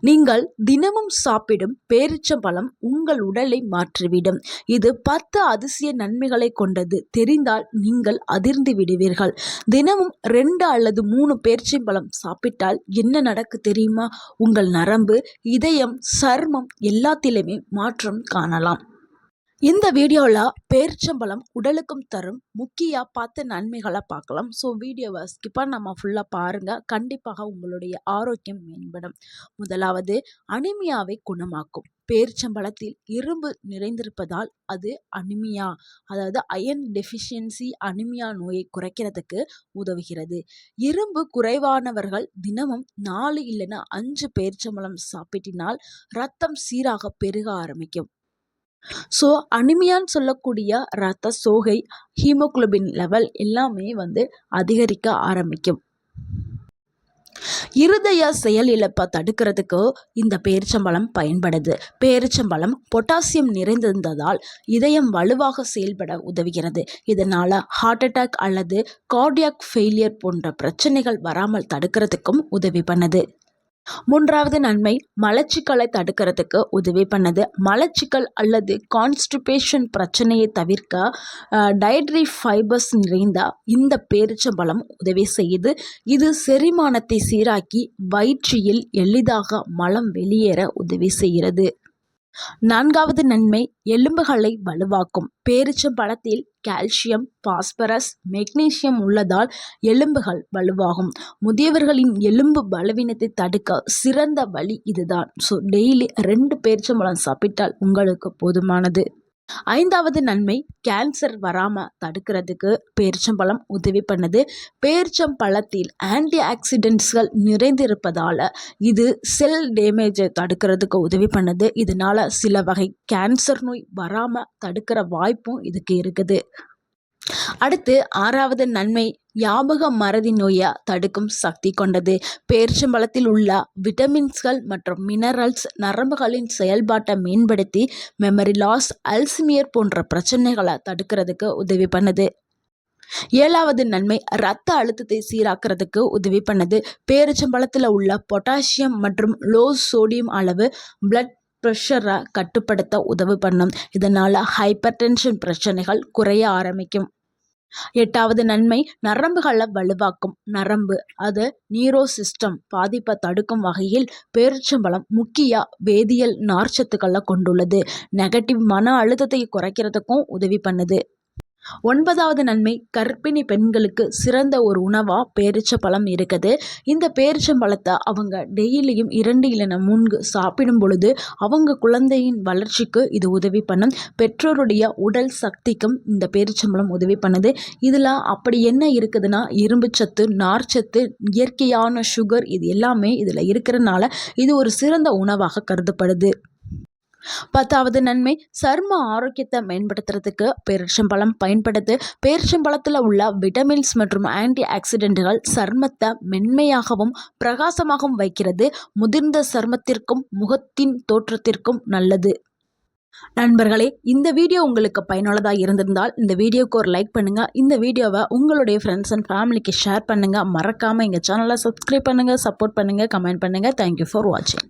நீங்கள் தினமும் சாப்பிடும் பேரிச்சம்பழம் உங்கள் உடலை மாற்றிவிடும். இது பத்து அதிசய நன்மைகளை கொண்டது. தெரிந்தால் நீங்கள் அதிர்ந்து விடுவீர்கள். தினமும் ரெண்டு அல்லது மூணு பேரிச்சம்பழம் சாப்பிட்டால் என்ன நடக்கு தெரியுமா? உங்கள் நரம்பு இதயம் சர்மம் எல்லாத்திலுமே மாற்றம் காணலாம். இந்த வீடியோவில் பேரிச்சம்பழம் உடலுக்கும் தரும் முக்கிய பத்து நன்மைகளை பார்க்கலாம். ஸோ வீடியோவை ஸ்கிப்பாக நம்ம ஃபுல்லாக பாருங்கள் கண்டிப்பாக உங்களுடைய ஆரோக்கியம் மேம்படும். முதலாவது அனிமியாவை குணமாக்கும். பேரிச்சம்பழத்தில் இரும்பு நிறைந்திருப்பதால் அது அனிமியா அதாவது அயன் டெஃபிஷியன்சி அனிமியா நோயை குறைக்கிறதுக்கு உதவுகிறது. இரும்பு குறைவானவர்கள் தினமும் நாலு இல்லைன்னா அஞ்சு பேரிச்சம்பழம் சாப்பிட்டினால் ரத்தம் சீராக பெருக ஆரம்பிக்கும். ஸோ அனிமியான்னு சொல்லக்கூடிய ரத்த சோகை ஹீமோகுளோபின் லெவல் எல்லாமே வந்து அதிகரிக்க ஆரம்பிக்கும். இருதய செயலிழப்பை தடுக்கிறதுக்கு இந்த பேரிச்சம்பழம் பயன்படுது. பேரிச்சம்பழம் பொட்டாசியம் நிறைந்திருந்ததால் இதயம் வலுவாக செயல்பட உதவுகிறது. இதனால் ஹார்ட் அட்டாக் அல்லது கார்டியாக் ஃபெயிலியர் போன்ற பிரச்சனைகள் வராமல் தடுக்கிறதுக்கும் உதவி பண்ணுது. மூன்றாவது நன்மை மலச்சிக்கலை தடுக்கிறதுக்கு உதவி பண்ணுது. மலச்சிக்கல் அல்லது கான்ஸ்டிபேஷன் பிரச்சனையை தவிர்க்க டயட்ரி ஃபைபர்ஸ் நிறைந்த இந்த பேரிச்சம்பழம் உதவி செய்யுது. இது செரிமானத்தை சீராக்கி வயிற்றில் எளிதாக மலம் வெளியேற உதவி செய்கிறது. நான்காவது நன்மை எலும்புகளை வலுவாக்கும். பேரிச்சம்பழத்தில் கால்சியம் பாஸ்பரஸ் மெக்னீசியம் உள்ளதால் எலும்புகள் வலுவாகும். முதியவர்களின் எலும்பு பலவீனத்தை தடுக்க சிறந்த வழி இதுதான். ஸோ டெய்லி ரெண்டு பேரிச்சம்பழம் சாப்பிட்டால் உங்களுக்கு போதுமானது. ஐந்தாவது நன்மை கேன்சர் வராமல் தடுக்கிறதுக்கு பேரிச்சம்பழம் உதவி பண்ணுது. பேரிச்சம்பழத்தில் ஆன்டி ஆக்சிடென்ட்ஸ்கள் நிறைந்திருப்பதால் இது செல் டேமேஜை தடுக்கிறதுக்கு உதவி பண்ணுது. இதனால் சில வகை கேன்சர் நோய் வராமல் தடுக்கிற வாய்ப்பும் இதுக்கு இருக்குது. அடுத்து ஆறாவது நன்மை யாபக மறதி நோயை தடுக்கும் சக்தி கொண்டது. பேரிச்சம்பழத்தில் உள்ள விட்டமின்ஸ்கள் மற்றும் மினரல்ஸ் நரம்புகளின் செயல்பாட்டை மேம்படுத்தி மெமரி லாஸ் அல்சிமியர் போன்ற பிரச்சனைகளை தடுக்கிறதுக்கு உதவி பண்ணுது. ஏழாவது நன்மை இரத்த அழுத்தத்தை சீராக்கிறதுக்கு உதவி பண்ணுது. பேரிச்சம்பழத்தில் உள்ள பொட்டாசியம் மற்றும் லோ சோடியம் அளவு பிளட் ப்ரெஷரை கட்டுப்படுத்த உதவி பண்ணும். இதனால் ஹைப்பர் டென்ஷன் பிரச்சனைகள் குறைய ஆரம்பிக்கும். எட்டாவது நன்மை நரம்புகளை வலுவாக்கும். நரம்பு அது நீரோ சிஸ்டம் பாதிப்பை தடுக்கும் வகையில் பேரிச்சம்பழம் முக்கிய வேதியியல் நார்ச்சத்துக்களை கொண்டுள்ளது. நெகட்டிவ் மன அழுத்தத்தை குறைக்கிறதுக்கும் உதவி பண்ணுது. ஒன்பதாவது நன்மை கர்ப்பிணி பெண்களுக்கு சிறந்த ஒரு உணவாக பேரிச்சம்பழம் இருக்குது. இந்த பேரிச்சம்பழத்தை அவங்க டெய்லியும் இரண்டு இல்லைன்னா மூன்று சாப்பிடும் பொழுது அவங்க குழந்தையின் வளர்ச்சிக்கு இது உதவி பண்ணும். பெற்றோருடைய உடல் சக்திக்கும் இந்த பேரிச்சம்பழம் உதவி பண்ணுது. இதில் அப்படி என்ன இருக்குதுன்னா இரும்புச்சத்து நார்ச்சத்து இயற்கையான சுகர் இது எல்லாமே இதில் இருக்கிறனால இது ஒரு சிறந்த உணவாக கருதப்படுது. பத்தாவது நன்மை சர்ம ஆரோக்கியத்தை மேம்படுத்துறதுக்கு பேரிச்சம்பழம் பயன்படுது பேரிச்சம்பழத்தில் உள்ள விட்டமின்ஸ் மற்றும் ஆன்டி ஆக்சிடென்ட்கள் சர்மத்தை மென்மையாகவும் பிரகாசமாகவும் வைக்கிறது. முதிர்ந்த சர்மத்திற்கும் முகத்தின் தோற்றத்திற்கும் நல்லது. நண்பர்களே இந்த வீடியோ உங்களுக்கு பயனுள்ளதாக இருந்திருந்தால் இந்த வீடியோக்கு ஒரு லைக் பண்ணுங்கள் இந்த வீடியோவை உங்களுடைய ஃப்ரெண்ட்ஸ் அண்ட் ஃபேமிலிக்கு ஷேர் பண்ணுங்கள் மறக்காமல் எங்கள் சேனலை சப்ஸ்கிரைப் பண்ணுங்கள் சப்போர்ட் பண்ணுங்கள் கமெண்ட் பண்ணுங்கள் தேங்க்யூ ஃபார் வாட்சிங்